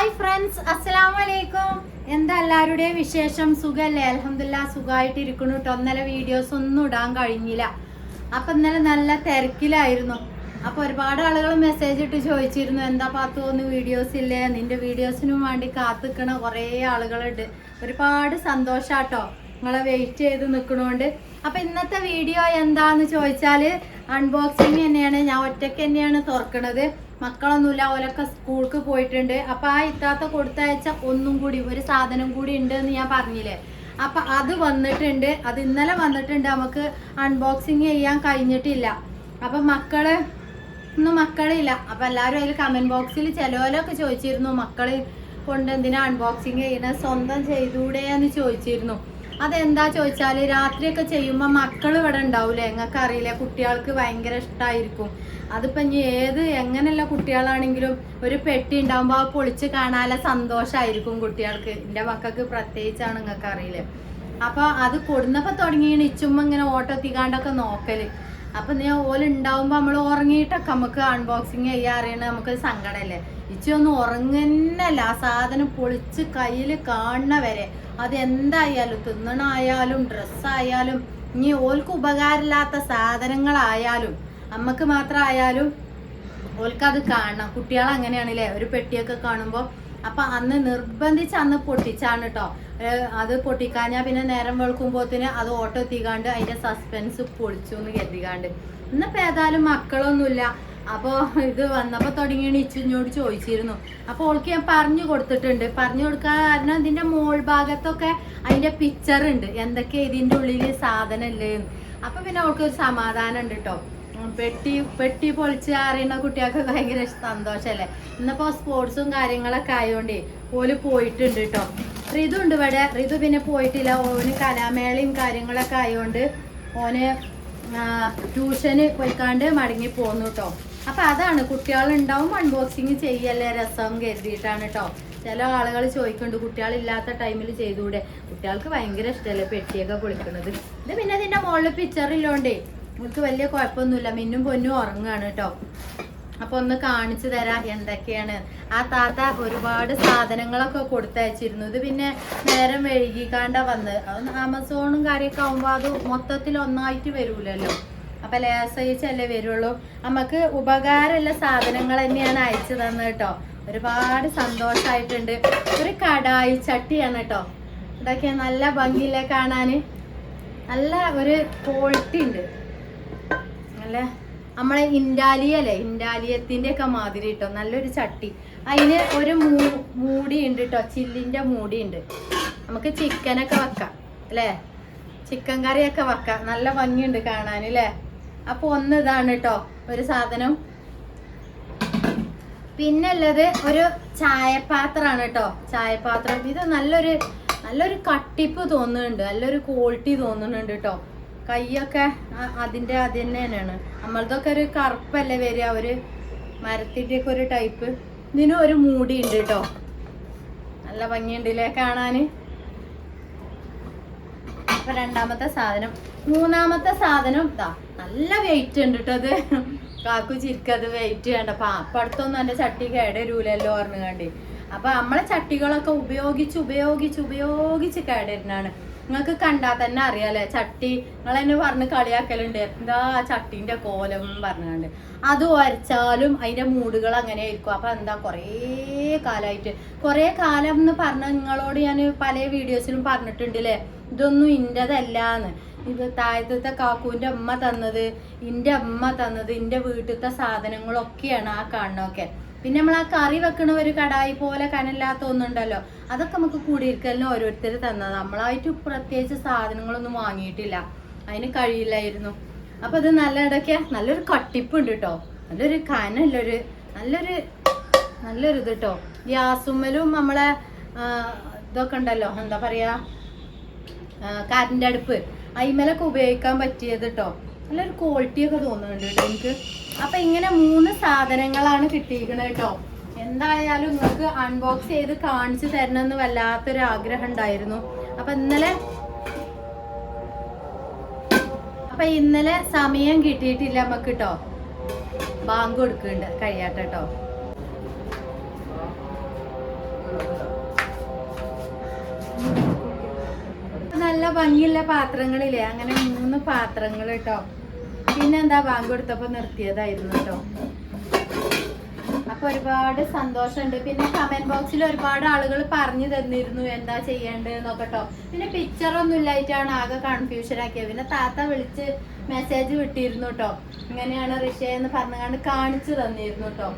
Hi friends അസ്സലാമു അലൈക്കും എന്താ എല്ലാവരുടെയും വിശേഷം? സുഖല്ലേ? അലഹമില്ല സുഖമായിട്ട് ഇരിക്കുന്നു കേട്ടോ ഇന്നലെ വീഡിയോസ് ഒന്നും ഇടാൻ കഴിഞ്ഞില്ല. അപ്പം ഇന്നലെ നല്ല തിരക്കിലായിരുന്നു. അപ്പോൾ ഒരുപാട് ആളുകൾ മെസ്സേജ് ഇട്ട് ചോദിച്ചിരുന്നു എന്താ പാത്തു ഒന്ന് വീഡിയോസ് ഇല്ലേ? നിന്റെ വീഡിയോസിനും വേണ്ടി കാത്തിക്കണ കുറേ ആളുകളുണ്ട്. ഒരുപാട് സന്തോഷാട്ടോ. നിങ്ങളെ വെയിറ്റ് ചെയ്ത് നിൽക്കണോണ്ട് അപ്പം ഇന്നത്തെ വീഡിയോ എന്താണെന്ന് ചോദിച്ചാൽ അൺബോക്സിങ് തന്നെയാണ്. ഞാൻ ഒറ്റയ്ക്ക് തന്നെയാണ് തുറക്കണത്. മക്കളൊന്നുമില്ല ഓലൊക്കെ സ്കൂൾക്ക് പോയിട്ടുണ്ട്. അപ്പൊ ആ ഇത്താത്ത കൊടുത്തയച്ച ഒന്നും കൂടി ഒരു സാധനം കൂടി ഉണ്ട് എന്ന് ഞാൻ പറഞ്ഞില്ലേ? അപ്പൊ അത് വന്നിട്ടുണ്ട്. അത് ഇന്നലെ വന്നിട്ടുണ്ട്. നമുക്ക് അൺബോക്സിങ് ചെയ്യാൻ കഴിഞ്ഞിട്ടില്ല. അപ്പൊ മക്കൾ ഒന്നും മക്കളില്ല. അപ്പൊ എല്ലാവരും അതിൽ കമന്റ് ബോക്സിൽ ചിലവരൊക്കെ ചോദിച്ചിരുന്നു മക്കൾ കൊണ്ട് എന്തിനാ അൺബോക്സിങ് ചെയ്യണത് സ്വന്തം ചെയ്തൂടെ എന്ന് ചോദിച്ചിരുന്നു. അതെന്താ ചോദിച്ചാൽ രാത്രിയൊക്കെ ചെയ്യുമ്പോ മക്കൾ ഇവിടെ ഉണ്ടാവൂലെ? നിങ്ങൾക്ക് അറിയില്ല കുട്ടികൾക്ക് ഭയങ്കര ഇഷ്ടമായിരിക്കും അതിപ്പോ ഇനി ഏത് എങ്ങനെയുള്ള കുട്ടികളാണെങ്കിലും ഒരു പെട്ടി ഉണ്ടാവുമ്പോ പൊളിച്ച് കാണാനുള്ള സന്തോഷമായിരിക്കും കുട്ടികൾക്ക്. എന്റെ മക്കൾക്ക് പ്രത്യേകിച്ചാണ് നിങ്ങൾക്ക് അറിയില്ലേ അപ്പൊ അത് കൊടുന്നപ്പോ തുടങ്ങിയാണ് ഇച്ചുമ്മ ഇങ്ങനെ ഓട്ടോ എത്തിക്കാണ്ടൊക്കെ നോക്കൽ. അപ്പൊ നീ ഓൽ ഉണ്ടാവുമ്പോ നമ്മൾ ഉറങ്ങിയിട്ടൊക്കെ നമുക്ക് അൺബോക്സിങ് ചെയ്യാൻ അറിയണ നമുക്ക് സങ്കടമല്ലേ ഇച്ചൊന്നും ഉറങ്ങുന്നല്ല ആ സാധനം പൊളിച്ച് കയ്യിൽ കാണുന്ന വരെ. അത് എന്തായാലും തിന്നണായാലും ഡ്രസ്സായാലും ഇനി ഓൽക്ക് ഉപകാരമില്ലാത്ത സാധനങ്ങളായാലും അമ്മയ്ക്ക് മാത്രമായാലും ഓൽക്കത് കാണണം. കുട്ടികൾ അങ്ങനെയാണല്ലേ ഒരു പെട്ടിയൊക്കെ കാണുമ്പോൾ അപ്പൊ അന്ന് നിർബന്ധിച്ച് അന്ന് പൊട്ടിച്ചാണ് കേട്ടോ അത് പൊട്ടിക്കാഞ്ഞാ പിന്നെ നേരം വെളുക്കുമ്പോത്തിന് അത് ഓട്ടോ എത്തിക്കാണ്ട് അതിന്റെ സസ്പെൻസ് പൊളിച്ചു എന്ന് കരുതിക്കാണ്ട് ഇന്നിപ്പോ ഏതായാലും മക്കളൊന്നുമില്ല. അപ്പോ ഇത് വന്നപ്പോൾ തുടങ്ങിയാണ് ഇച്ചിഞ്ഞോട് ചോദിച്ചിരുന്നു. അപ്പോൾ ഓൾക്ക് ഞാൻ പറഞ്ഞു കൊടുത്തിട്ടുണ്ട്. പറഞ്ഞു കൊടുക്കാൻ കാരണം ഇതിന്റെ മോൾ ഭാഗത്തൊക്കെ അതിന്റെ പിക്ചർ ഉണ്ട്. എന്തൊക്കെ ഇതിന്റെ ഉള്ളിൽ സാധനം ഇല്ലേ അപ്പം പിന്നെ അവൾക്ക് ഒരു സമാധാനം ഉണ്ട് കേട്ടോ പെട്ടി പെട്ടി പൊളിച്ച് അറിയുന്ന കുട്ടികൾക്ക് ഭയങ്കര സന്തോഷമല്ലേ ഇന്നിപ്പോൾ സ്പോർട്സും കാര്യങ്ങളൊക്കെ ആയതുകൊണ്ടേ ഓൽ പോയിട്ടുണ്ട് കേട്ടോ റിതു ഉണ്ട് ഇവിടെ. റിതു പിന്നെ പോയിട്ടില്ല. ഓന് കലാമേളയും കാര്യങ്ങളൊക്കെ ആയതുകൊണ്ട് ഓന് ട്യൂഷന് പോയിക്കാണ്ട് മടങ്ങി പോന്നു കേട്ടോ അപ്പൊ അതാണ് കുട്ടികളുണ്ടാവും അൺബോക്സിങ് ചെയ്യല്ലേ രസം കരുതിയിട്ടാണ് കേട്ടോ ചില ആളുകൾ ചോദിക്കുന്നുണ്ട് കുട്ടികളില്ലാത്ത ടൈമിൽ ചെയ്തുകൂടെ കുട്ടികൾക്ക് ഭയങ്കര ഇഷ്ടമല്ലേ പെട്ടിയൊക്കെ പൊളിക്കുന്നത് ഇത് പിന്നെ ഇതിന്റെ മുകളിൽ പിക്ചർ ഇല്ലോണ്ടേ? നമുക്ക് വലിയ കുഴപ്പമൊന്നുമില്ല. മിന്നും പൊന്നും ഉറങ്ങാണ് കേട്ടോ അപ്പൊ ഒന്ന് കാണിച്ചു തരാം എന്തൊക്കെയാണ്. ആ താത്ത ഒരുപാട് സാധനങ്ങളൊക്കെ കൊടുത്തയച്ചിരുന്നു. ഇത് പിന്നെ നേരം വൈകിക്കാണ്ട വന്ന് ആമസോണും കാര്യമൊക്കെ ആവുമ്പോൾ അത് മൊത്തത്തിൽ ഒന്നായിട്ട് വരൂലല്ലോ. അപ്പൊ ലേസയിച്ചല്ലേ വരുള്ളൂ. നമുക്ക് ഉപകാരമുള്ള സാധനങ്ങൾ തന്നെയാണ് അയച്ചു തന്നത് കേട്ടോ. ഒരുപാട് സന്തോഷമായിട്ടുണ്ട് ഒരു കടായി ചട്ടിയാണ് കേട്ടോ. ഇതൊക്കെ നല്ല ഭംഗിയില്ലേ കാണാന്? നല്ല ഒരു ക്വാളിറ്റി ഉണ്ട്. നല്ല നമ്മളെ ഇൻഡാലിയല്ലേ ഇൻഡാലിയത്തിന്റെ ഒക്കെ മാതിരി കേട്ടോ. നല്ലൊരു ചട്ടി. അതിന് ഒരു മൂ- മൂടി ഉണ്ട് കേട്ടോ. ചില്ലിന്റെ മൂടി ഉണ്ട്. നമുക്ക് ചിക്കനൊക്കെ വെക്കാം അല്ലേ? ചിക്കൻ കറിയൊക്കെ വെക്കാം. നല്ല ഭംഗിയുണ്ട് കാണാൻ അല്ലേ? അപ്പൊ ഒന്ന് ഇതാണ് കേട്ടോ ഒരു സാധനം. പിന്നെ ഉള്ളത് ഒരു ചായപാത്രമാണ് കേട്ടോ ചായപാത്രം. ഇത് നല്ലൊരു നല്ലൊരു കട്ടിപ്പ് തോന്നുന്നുണ്ട്. നല്ലൊരു ക്വാളിറ്റി തോന്നുന്നുണ്ട് കേട്ടോ കൈയൊക്കെ അതിന്റെ അത് തന്നെയാണ് നമ്മളതൊക്കെ ഒരു കറുപ്പല്ലേ വരിക ഒരു മരത്തിന്റെ ഒക്കെ ഒരു ടൈപ്പ് ഇതിനും ഒരു മൂടി ഉണ്ട് കേട്ടോ നല്ല ഭംഗിയുണ്ടല്ലേ കാണാന്? അപ്പൊ രണ്ടാമത്തെ സാധനം. മൂന്നാമത്തെ സാധനം ഇതാ നല്ല വെയിറ്റ് ഉണ്ട് കേട്ടോ അത്. കാക്കു ചിരിക്കത് വെയിറ്റ് വേണ്ട. അപ്പൊ അപ്പൊ അടുത്തൊന്നും എന്റെ ചട്ടി കേടരൂലല്ലോ പറഞ്ഞു കണ്ടി. അപ്പൊ നമ്മളെ ചട്ടികളൊക്കെ ഉപയോഗിച്ച് ഉപയോഗിച്ച് ഉപയോഗിച്ച് കേടരുന്നാണ് നിങ്ങൾക്ക് കണ്ടാൽ തന്നെ അറിയാലേ ചട്ടി നിങ്ങൾ എന്നെ പറഞ്ഞ് കളിയാക്കലുണ്ട്. എന്താ ചട്ടിന്റെ കോലം പറഞ്ഞുകൊണ്ട് അത് വരച്ചാലും അതിന്റെ മൂടുകൾ അങ്ങനെ ആയിരിക്കും അപ്പൊ എന്താ കുറേ കാലമായിട്ട് കുറേ കാലം എന്ന് പറഞ്ഞ നിങ്ങളോട് ഞാൻ പല വീഡിയോസിലും പറഞ്ഞിട്ടുണ്ട് ഇതൊന്നും ഇന്റെതല്ലാന്ന് ഇത് താഴത്തെ കാക്കൂന്റെ അമ്മ തന്നത് ഇന്റെ അമ്മ തന്നത് ഇന്റെ വീട്ടിലത്തെ സാധനങ്ങളൊക്കെയാണ് ആ കാണണമൊക്കെ. പിന്നെ നമ്മൾ ആ കറി വെക്കണ ഒരു കടായി പോലെ കനല്ലാത്ത ഒന്നുണ്ടല്ലോ അതൊക്കെ നമുക്ക് കൂടിയിരിക്കലിന് ഓരോരുത്തർ തന്നത്. നമ്മളായിട്ട് പ്രത്യേകിച്ച് സാധനങ്ങളൊന്നും വാങ്ങിയിട്ടില്ല. അതിന് കഴിയില്ലായിരുന്നു. അപ്പൊ ഇത് നല്ല ഇടയ്ക്ക് നല്ലൊരു കട്ടിപ്പുണ്ട് കേട്ടോ നല്ലൊരു കനല്ലൊരു നല്ലൊരു നല്ലൊരു ഇത് കേട്ടോ ഗ്യാസുമ്മലും നമ്മളെ ഇതൊക്കെ ഉണ്ടല്ലോ എന്താ പറയാ കാറ്റിന്റെ അടുപ്പ്. അയിമലൊക്കെ ഉപയോഗിക്കാൻ പറ്റിയത് കേട്ടോ നല്ലൊരു ക്വാളിറ്റി ഒക്കെ തോന്നുന്നുണ്ട് കേട്ടോ എനിക്ക്. അപ്പൊ ഇങ്ങനെ മൂന്ന് സാധനങ്ങളാണ് കിട്ടിയിരിക്കണത് കേട്ടോ എന്തായാലും നിങ്ങൾക്ക് അൺബോക്സ് ചെയ്ത് കാണിച്ചു തരണമെന്ന് വല്ലാത്തൊരു ആഗ്രഹം ഉണ്ടായിരുന്നു. അപ്പൊ ഇന്നലെ അപ്പൊ ഇന്നലെ സമയം കിട്ടിയിട്ടില്ല നമുക്ക് കേട്ടോ ബാങ്ക് കൊടുക്കുന്നുണ്ട് കഴിയാട്ടെ ഭംഗിയുള്ള പാത്രങ്ങളില്ലേ? അങ്ങനെ മൂന്ന് പാത്രങ്ങൾ കേട്ടോ പിന്നെന്താ ബാങ്ക് കൊടുത്തപ്പോ നിർത്തിയതായിരുന്നു കേട്ടോ. അപ്പൊ ഒരുപാട് സന്തോഷമുണ്ട്. പിന്നെ കമന്റ് ബോക്സിൽ ഒരുപാട് ആളുകൾ പറഞ്ഞു തന്നിരുന്നു എന്താ ചെയ്യേണ്ടത് നോക്കട്ടോ പിന്നെ പിക്ചർ ഒന്നും ഇല്ലായിട്ടാണ് ആകെ കൺഫ്യൂഷൻ ആക്കിയത്. പിന്നെ താത്ത വിളിച്ച് മെസ്സേജ് വിട്ടിരുന്നു കേട്ടോ ഇങ്ങനെയാണ് ഋഷയെന്ന് പറഞ്ഞുകൊണ്ട് കാണിച്ചു തന്നിരുന്നു കേട്ടോ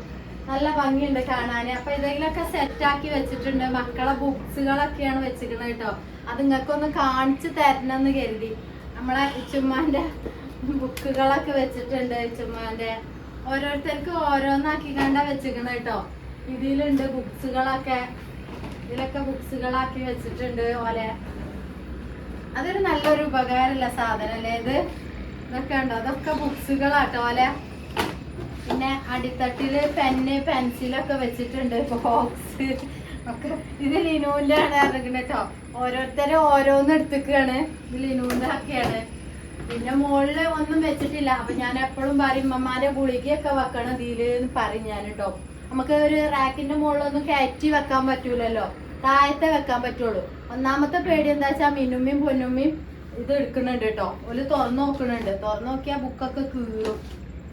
നല്ല ഭംഗിയുണ്ട് കാണാൻ അപ്പൊ ഇതെങ്കിലൊക്കെ സെറ്റ് ആക്കി വെച്ചിട്ടുണ്ട്. മക്കളെ ബുക്സുകളൊക്കെയാണ് വെച്ചിരിക്കുന്നത് കേട്ടോ. അത് നിങ്ങൾക്കൊന്ന് കാണിച്ചു തരണം എന്ന് കരുതി. നമ്മളെ ചുമ്മാന്റെ ബുക്കുകളൊക്കെ വെച്ചിട്ടുണ്ട് ചുമ്മാന്റെ ഓരോരുത്തർക്ക് ഓരോന്നാക്കി കണ്ട വെച്ചിരിക്കണ കേട്ടോ. ഇതിലുണ്ട് ബുക്സുകളൊക്കെ ഇതിലൊക്കെ ബുക്സുകളാക്കി വെച്ചിട്ടുണ്ട് ഓലെ. അതൊരു നല്ലൊരു ഉപകാരമുള്ള സാധനം അല്ലേ ഇത്? ഇതൊക്കെ ഉണ്ടോ അതൊക്കെ ബുക്സുകളാട്ടോ ഓലെ. പിന്നെ അടിത്തട്ടിൽ പെന്ന് പെൻസിലൊക്കെ വെച്ചിട്ടുണ്ട് ബോക്സ് ഒക്കെ. ഇത് ലിനുവിന്റെ ആണ് ഇറങ്ങുന്നത് കേട്ടോ ഓരോരുത്തരും ഓരോന്ന് എടുത്തിക്കാണ്. ഇത് ലിനുവിന്റെ ഒക്കെയാണ്. പിന്നെ മുകളിൽ ഒന്നും വെച്ചിട്ടില്ല. അപ്പൊ ഞാൻ എപ്പോഴും പറയും ഉമ്മമാരെ ഗുളികയൊക്കെ വെക്കണം ഇതിൽ പറയും ഞാൻ കേട്ടോ നമുക്ക് ഒരു റാക്കിന്റെ മുകളിലൊന്നും കയറ്റി വെക്കാൻ പറ്റൂലല്ലോ. താഴത്തെ വെക്കാൻ പറ്റുള്ളൂ. ഒന്നാമത്തെ പേടി എന്താ വെച്ചാൽ മിനുമ്മയും പൊന്നുമ്മയും ഇത് എടുക്കുന്നുണ്ട് കേട്ടോ ഒരു തുറന്നു നോക്കുന്നുണ്ട്. തുറന്നു നോക്കിയാൽ ബുക്കൊക്കെ കീറും.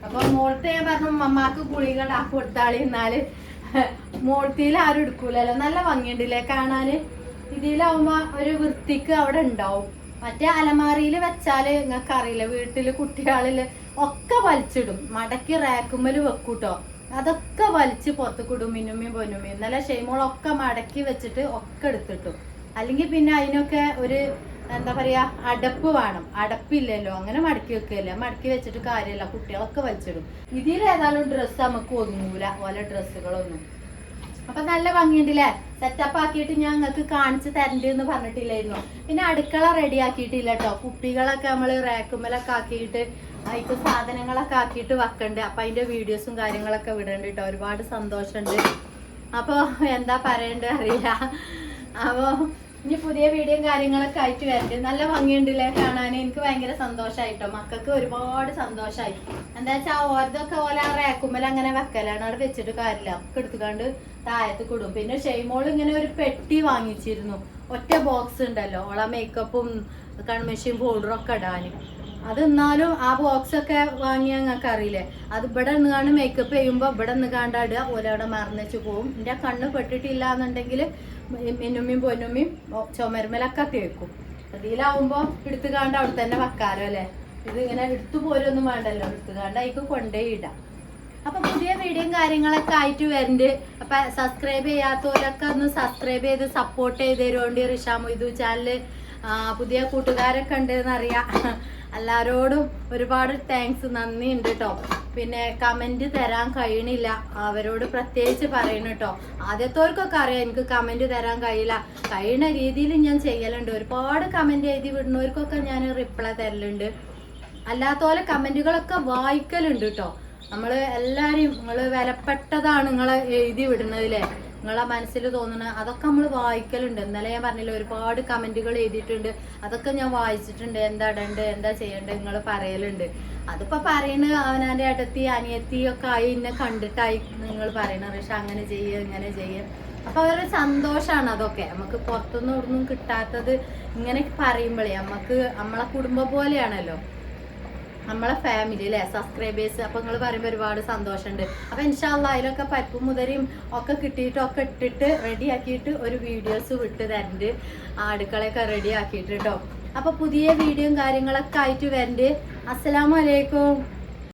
അപ്പൊ മോളത്തെ ഞാൻ പറഞ്ഞു മമ്മാക്ക് ഗുളികൾ ആ കൊടുത്താളി എന്നാൽ. മോളത്തിയിൽ ആരും എടുക്കൂലല്ലോ. നല്ല ഭംഗിയുണ്ടല്ലേ കാണാന്? ഇതിലാവുമ്പോ ഒരു വൃത്തിക്ക് അവിടെ ഉണ്ടാവും. മറ്റേ അലമാറിയിൽ വെച്ചാൽ നിങ്ങൾക്ക് അറിയില്ല വീട്ടിൽ കുട്ടികളിൽ ഒക്കെ വലിച്ചിടും. മടക്കി റാക്കുമ്മൽ വെക്കൂട്ടോ. അതൊക്കെ വലിച്ച് പുറത്തുക്കിടും മിനുമ്മയും പൊന്നുമ്മയും ഇന്നലെ ഷെയ്മോളൊക്കെ മടക്കി വെച്ചിട്ട് ഒക്കെ എടുത്തിട്ടു. അല്ലെങ്കിൽ പിന്നെ അതിനൊക്കെ ഒരു എന്താ പറയാ അടപ്പ് വേണം. അടപ്പില്ലല്ലോ അങ്ങനെ മടക്കി വെക്കുകയല്ല മടക്കി വെച്ചിട്ട് കാര്യമല്ല കുട്ടികളൊക്കെ വലിച്ചിടും. ഇതിൽ ഏതായാലും ഡ്രസ്സ് നമുക്ക് ഒതുങ്ങൂല ഓല ഡ്രസ്സുകളൊന്നും അപ്പൊ നല്ല ഭംഗിയുണ്ടല്ലേ? സെറ്റപ്പ് ആക്കിയിട്ട് ഞാൻ നിങ്ങൾക്ക് കാണിച്ചു തരണ്ടേ എന്ന് പറഞ്ഞിട്ടില്ലായിരുന്നു. പിന്നെ അടുക്കള റെഡി ആക്കിയിട്ടില്ല കേട്ടോ കുട്ടികളൊക്കെ നമ്മൾ റാക്കുമ്മലൊക്കെ ആക്കിയിട്ട് അതിക്ക് സാധനങ്ങളൊക്കെ ആക്കിയിട്ട് വെക്കണ്ട്. അപ്പൊ അതിന്റെ വീഡിയോസും കാര്യങ്ങളൊക്കെ വിടണ്ട് കേട്ടോ ഒരുപാട് സന്തോഷമുണ്ട്. അപ്പൊ എന്താ പറയണ്ടത് അറിയില്ല. അപ്പൊ ഇനി പുതിയ വീഡിയോയും കാര്യങ്ങളൊക്കെ ആയിട്ട് വരണ്ട് നല്ല ഭംഗിയുണ്ടല്ലേ കാണാൻ? എനിക്ക് ഭയങ്കര സന്തോഷമായിട്ടോ മക്കൾക്ക് ഒരുപാട് സന്തോഷമായി എന്താ വെച്ചാൽ വെച്ചാ പോലെ ആ റേക്കുമ്പല അങ്ങനെ വെക്കലാണ്. അവിടെ വെച്ചിട്ട് കാര്യമില്ല ഒക്കെ എടുത്തുകൊണ്ട് താഴത്ത് കൊടും. പിന്നെ ഷെയ്മോൾ ഇങ്ങനെ ഒരു പെട്ടി വാങ്ങിച്ചിരുന്നു. ഒറ്റ ബോക്സ് ഉണ്ടല്ലോ. ഓള മേക്കപ്പും കൺമെഷീൻ പൗഡറും ഒക്കെ ഇടാന്. അത് എന്നാലും ആ ബോക്സ് ഒക്കെ വാങ്ങിയ ഞങ്ങൾക്ക് അറിയില്ലേ അത് ഇവിടെ നിന്നാണ് മേക്കപ്പ് ചെയ്യുമ്പോൾ ഇവിടെ നിന്ന് കാണ്ടാടുക ഓല അവിടെ മറന്നുവെച്ച് പോവും. എന്റെ കണ്ണ് പെട്ടിട്ടില്ല എന്നുണ്ടെങ്കിൽ മിന്നുമ്മയും പൊന്നുമ്മയും ചുമരുമലൊക്കെ തേക്കും. അതിലാവുമ്പോൾ എടുത്തു കാണ്ട് അവിടെ തന്നെ വെക്കാലോ അല്ലേ? ഇത് ഇങ്ങനെ എടുത്തു പോരൊന്നും വേണ്ടല്ലോ. എടുത്തു കാണ്ട് അതിക്ക് കൊണ്ടേ ഇടാം. അപ്പൊ പുതിയ വീഡിയോയും കാര്യങ്ങളൊക്കെ ആയിട്ട് വരുന്നുണ്ട് അപ്പൊ സബ്സ്ക്രൈബ് ചെയ്യാത്തവരൊക്കെ ഒന്ന് സബ്സ്ക്രൈബ് ചെയ്ത് സപ്പോർട്ട് ചെയ്ത് തരുമോണ്ട് റിഷാമൊയ്തു ചാനൽ പുതിയ കൂട്ടുകാരൊക്കെ ഉണ്ട് എന്നറിയാം എല്ലാവരോടും ഒരുപാട് താങ്ക്സ് നന്ദി ഉണ്ട് കേട്ടോ പിന്നെ കമന്റ് തരാൻ കഴിയണില്ല. അവരോട് പ്രത്യേകിച്ച് പറയണം കേട്ടോ ആദ്യത്തോർക്കൊക്കെ അറിയാം എനിക്ക് കമന്റ് തരാൻ കഴിയില്ല. കഴിയുന്ന രീതിയിൽ ഞാൻ ചെയ്യലുണ്ട്. ഒരുപാട് കമന്റ് എഴുതി വിടുന്നവർക്കൊക്കെ ഞാൻ റിപ്ലൈ തരലുണ്ട്. അല്ലാത്തോലെ കമന്റുകളൊക്കെ വായിക്കലുണ്ട് കേട്ടോ നമ്മൾ എല്ലാരെയും നിങ്ങൾ വിലപ്പെട്ടതാണ് നിങ്ങളെ എഴുതി വിടുന്നതില്ലേ നിങ്ങളെ മനസ്സിൽ തോന്നുന്ന അതൊക്കെ നമ്മൾ വായിക്കലുണ്ട്. ഇന്നലെ ഞാൻ പറഞ്ഞില്ല ഒരുപാട് കമന്റുകൾ എഴുതിയിട്ടുണ്ട്. അതൊക്കെ ഞാൻ വായിച്ചിട്ടുണ്ട്. എന്താ ഇടണ്ട് എന്താ ചെയ്യേണ്ടത് നിങ്ങൾ പറയലുണ്ട്. അതിപ്പോ പറയണ അവനാന്റെ അടുത്തി അനിയത്തി ഒക്കെ ആയി എന്നെ കണ്ടിട്ടായി നിങ്ങൾ പറയണ. പക്ഷെ അങ്ങനെ ചെയ്യുക ഇങ്ങനെ ചെയ്യുക അപ്പൊ അവരുടെ സന്തോഷാണ് അതൊക്കെ. നമുക്ക് പുറത്തുനിന്ന് ഒന്നും കിട്ടാത്തത് ഇങ്ങനെ പറയുമ്പോഴേ നമുക്ക് നമ്മളെ കുടുംബം പോലെയാണല്ലോ. നമ്മളെ ഫാമിലി അല്ലേ സബ്സ്ക്രൈബേഴ്സ് അപ്പൊ നിങ്ങൾ പറയുമ്പോൾ ഒരുപാട് സന്തോഷമുണ്ട് അപ്പൊ ഇൻഷാല്ല അതിലൊക്കെ പരിപ്പും മുതലും ഒക്കെ കിട്ടിയിട്ട് ഒക്കെ ഇട്ടിട്ട് റെഡി ആക്കിയിട്ട് ഒരു വീഡിയോസ് വിട്ട് തരണ്ട്. അടുക്കളയൊക്കെ റെഡി ആക്കിയിട്ട് കേട്ടോ അപ്പൊ പുതിയ വീഡിയോയും കാര്യങ്ങളൊക്കെ ആയിട്ട് വരണ്ട്. അസ്സലാമലൈക്കും